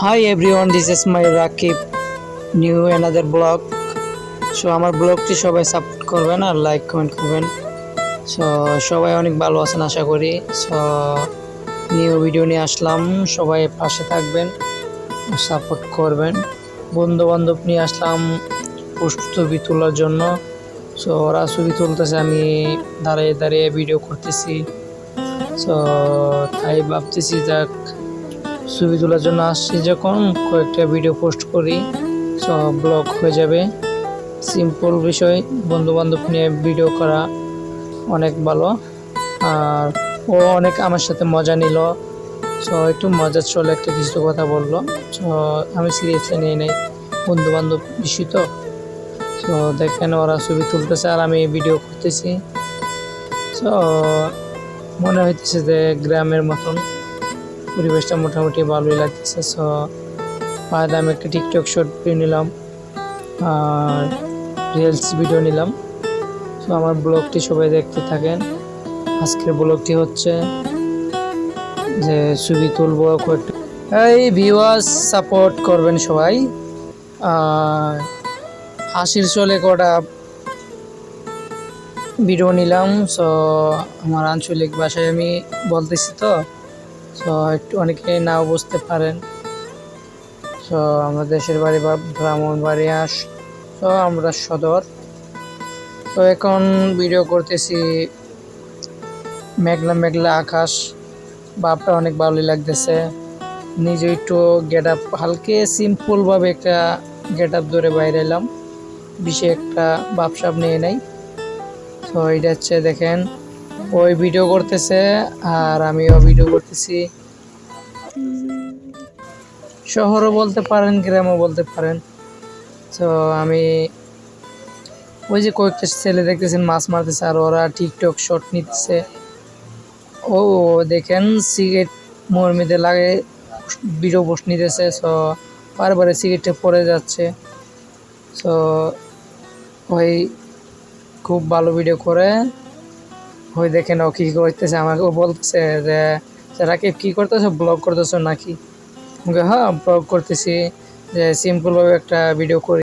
Hi everyone, this is my Rakib new another vlog so আমার ব্লগটি সবাই support করবেন আর লাইক কমেন্ট করবেন। সো সবাই অনেক ভালো আছেন আশা করি। সো নিউ ভিডিও নিয়ে আসলাম। সবাই পাশে থাকবেন সাপোর্ট করবেন। বন্ধু বান্ধব নিয়ে আসলাম পোস্ট ছবি তোলার জন্য। সো ওরা ছবি তুলতেছে আমি দাঁড়িয়ে দাঁড়িয়ে ভিডিও করতেছি। সো তাই ভাবতেছি যাক ছবি তোলার জন্য আসছি। যখন কয়েকটা ভিডিও পোস্ট করি, সব ব্লগ হয়ে যাবে। সিম্পল বিষয় বন্ধু বান্ধব নিয়ে ভিডিও করা অনেক ভালো। আর ও অনেক আমার সাথে মজা নিল। সো একটু মজার চলে একটা কিছু কথা বলল। সো আমি সিরিয়াসলি নিয়ে নেই। বন্ধু বান্ধব বিষয় তো। সো দেখেন ওরা ছবি তুলতেছে আর আমি ভিডিও করতেছি। সো মনে হইতেছে যে গ্রামের মতন। পরিবেশটা মোটামুটি ভালোই লাগতেছে সো বাদে আমি একটা টিকটক শর্ট ভিডিও নিলাম, আর রিলস ভিডিও নিলাম সো আমার ব্লগটি সবাই দেখতে থাকেন। আজকের ব্লগটি হচ্ছে যে ছবি তুলবো কয়েকটা এই ভিউয়ার্স সাপোর্ট করবেন সবাই হাসির চলে কটা ভিডিও নিলাম সো আমার আঞ্চলিক ভাষায় আমি বলতেছি তো। সো একটু অনেকে নাও বুঝতে পারেন। সো আমরা দেশের বাড়ি আস তো আমরা সদর। তো এখন ভিডিও করতেছি মেঘলা মেঘলা আকাশ। বাপটা অনেক ভালোই লাগতেছে। নিজে একটু গেট আপ হালকে সিম্পলভাবে একটা গেট আপ ধরে বাইরে এলাম। বিশে একটা বাপসাপ নিয়ে নেই। তো এটা হচ্ছে দেখেন ওই ভিডিও করতেছে আর আমিও ভিডিও করতেছি। শহরও বলতে পারেন, গ্রামও বলতে পারেন। তো আমি ওই যে কয়েকটা ছেলে দেখতেছেন, মাছ মারতেছে আর ওরা টিকটক শট নিতেছে। ও, দেখেন সিগারেট মর্মিতে লাগে ভিডিও পোস্ট নিতেছে। সো বারবারে সিগারেটটা পড়ে যাচ্ছে। সো ওই খুব ভালো ভিডিও করে। ওই দেখেন ও কী করতেছে আমাকে ও বলতেছে যে রাকিব, কী করতেছো? ব্লগ করতেছো নাকি? হ্যাঁ ব্লগ করতেছি, যে সিম্পলভাবে একটা ভিডিও করি।